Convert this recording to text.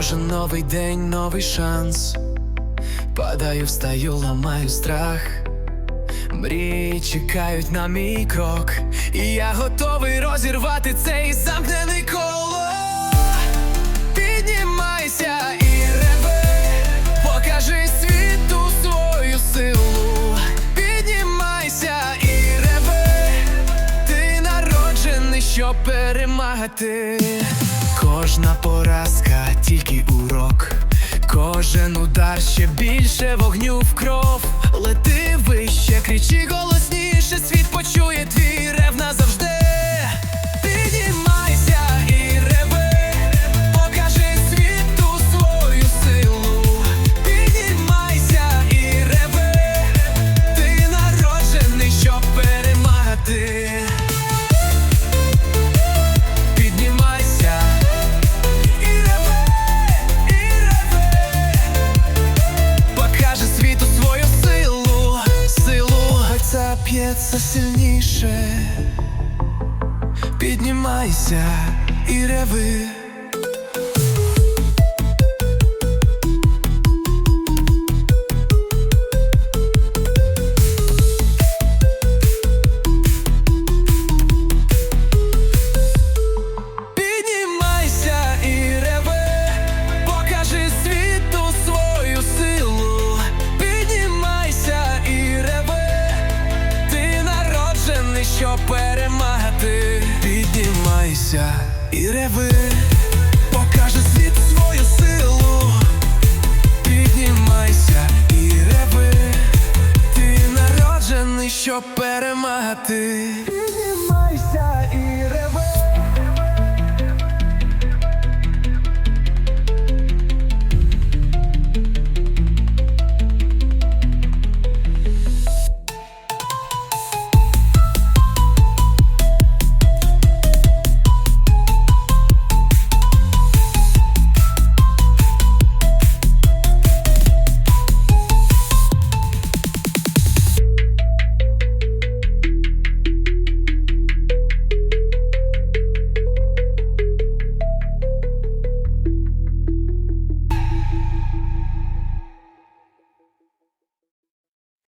Кожен новий день, новий шанс. Падаю, встаю, ламаю страх. Мрії чекають на мій крок, і я готовий розірвати цей замкнений коло. Піднімайся і реви, покажи світу свою силу. Піднімайся і реви, ти народжений, щоб перемагати. Кожна тільки урок. Кожен удар ще більше вогню в кров. Лети вище, кричи голосніше, світ почує твій Піднімайся і реви. Щоб перемагати. Піднімайся і реви, покаже світ свою силу. Піднімайся і реви, ти народжений, щоб перемагати.